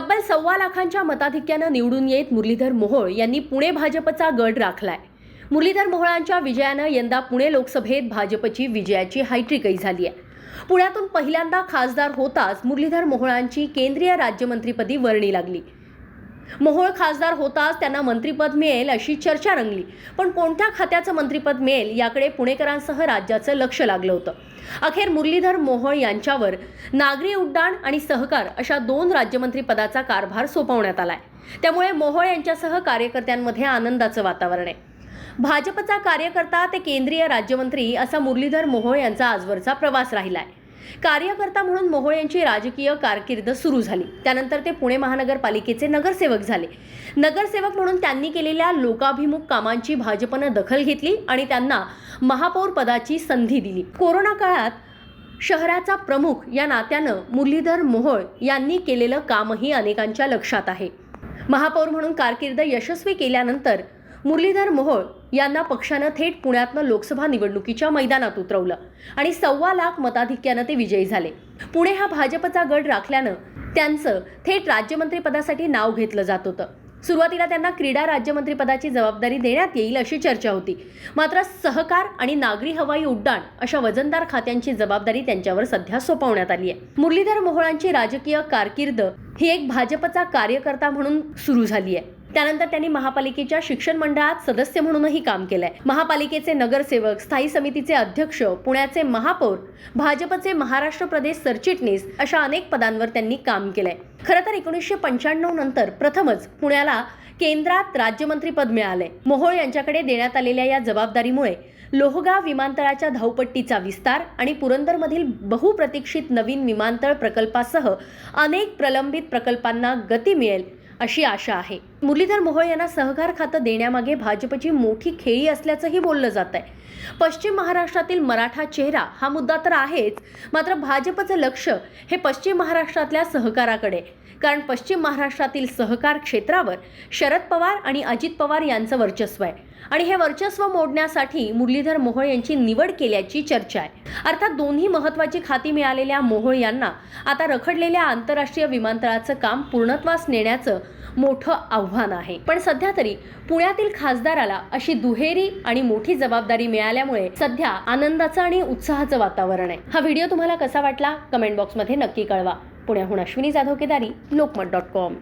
तब्बल सव्वा लाखांच्या मताधिक्यानं निवडून येत मुरलीधर मोहोळ यांनी पुणे भाजपचा गड राखलाय. मुरलीधर मोहोळांच्या विजयानं यंदा पुणे लोकसभेत भाजपची विजयाची हायट्रिकही झाली आहे. पुण्यातून पहिल्यांदा खासदार होताच मुरलीधर मोहोळांची केंद्रीय राज्यमंत्रीपदी वर्णी लागली. मोहोळ खासदार होताच त्यांना मंत्रिपद मिळेल अशी चर्चा रंगली. पण कोणत्या खात्याचं मंत्रिपद मिळेल याकडे पुणेकरांसह राज्याचं लक्ष लागलं होतं. अखेर मुरलीधर मोहोळ यांच्यावर नागरी उड्डाण आणि सहकार अशा दोन राज्यमंत्री पदाचा कारभार सोपवण्यात आलाय. त्यामुळे मोहोळ यांच्यासह कार्यकर्त्यांमध्ये आनंदाचं वातावरण आहे. भाजपचा कार्यकर्ता ते केंद्रीय राज्यमंत्री असा मुरलीधर मोहोळ यांचा आजवरचा प्रवास राहिलाय. कार्यकर्ता म्हणून मोहोळ यांची राजकीय कारकीर्द सुरू झाली. त्यानंतर ते पुणे महानगरपालिकेचे नगरसेवक झाले. नगरसेवक म्हणून त्यांनी केलेल्या लोकाभिमुख कामांची भाजपनं दखल घेतली आणि त्यांना महापौर पदाची संधी दिली. कोरोना काळात शहराचा प्रमुख या नात्यानं मुरलीधर मोहोळ यांनी केलेलं कामही अनेकांच्या लक्षात आहे. महापौर म्हणून कारकीर्द यशस्वी केल्यानंतर मुरलीधर मोहोळ यांना पक्षानं थेट पुण्यातनं लोकसभा निवडणुकीच्या मैदानात उतरवलं आणि सव्वा लाख मताधिक्यानं ते विजयी झाले. पुणे हा भाजपचा गड राखल्यानं त्यांचं थेट राज्यमंत्रीपदासाठी नाव घेतलं जात होतं. सुरुवातीला त्यांना क्रीडा राज्यमंत्रीपदाची जबाबदारी देण्यात येईल अशी चर्चा होती. मात्र सहकार आणि नागरी हवाई उड्डाण अशा वजनदार खात्यांची जबाबदारी त्यांच्यावर सध्या सोपवण्यात आली आहे मुरलीधर मोहोळांची राजकीय कारकीर्द ही एक भाजपचा कार्यकर्ता म्हणून सुरू झाली आहे. त्यानंतर त्यांनी महापालिकेच्या शिक्षण मंडळात सदस्य म्हणूनही काम केलंय. महापालिकेचे नगरसेवक स्थायी समितीचे अध्यक्ष पुण्याचे महापौर भाजपचे महाराष्ट्र प्रदेश सरचिटणीस अशा अनेक पदांवर त्यांनी काम केलंय. खरं तर एकोणीसशे पंच्याण्णव नंतर प्रथमच पुण्याला केंद्रात राज्यमंत्रीपद मिळाले मोहोळ यांच्याकडे देण्यात आलेल्या या जबाबदारीमुळे लोहगाव विमानतळाच्या धावपट्टीचा विस्तार आणि पुरंदरमधील बहुप्रतीक्षित नवीन विमानतळ प्रकल्पासह अनेक प्रलंबित प्रकल्पांना गती मिळेल अशी आशा आहे. मुरलीधर मोहोळ यांना सहकार खातं देण्यामागे भाजपची मोठी खेळी असल्याचंही बोललं जात आहे. पश्चिम महाराष्ट्रातील मराठा चेहरा हा मुद्दा तर आहेच मात्र भाजपचं लक्ष हे पश्चिम महाराष्ट्रातल्या सहकाराकडे. कारण पश्चिम महाराष्ट्रातील सहकार क्षेत्रावर शरद पवार आणि अजित पवार यांचं वर्चस्व आहे. आणि हे वर्चस्व मोडण्यासाठी मुरलीधर मोहोळ यांची निवड केल्याची चर्चा आहे. अर्थात दोन्ही महत्त्वाची खाती मिळालेल्या मोहोळ यांना आता रखडलेल्या आंतरराष्ट्रीय विमानतळाचं काम पूर्णत्वास नेण्याचं मोठं आव्हान आव्हान आहे. पण सध्या तरी पुण्यातील खासदाराला अशी दुहेरी आणि मोठी जबाबदारी मिळाल्यामुळे सध्या आनंदाचं आणि उत्साहाचं वातावरण आहे. हा व्हिडिओ तुम्हाला कसा वाटला? कमेंट बॉक्समध्ये नक्की कळवा. पुण्याहून अश्विनी जाधव केदारी लोकमत डॉट कॉम.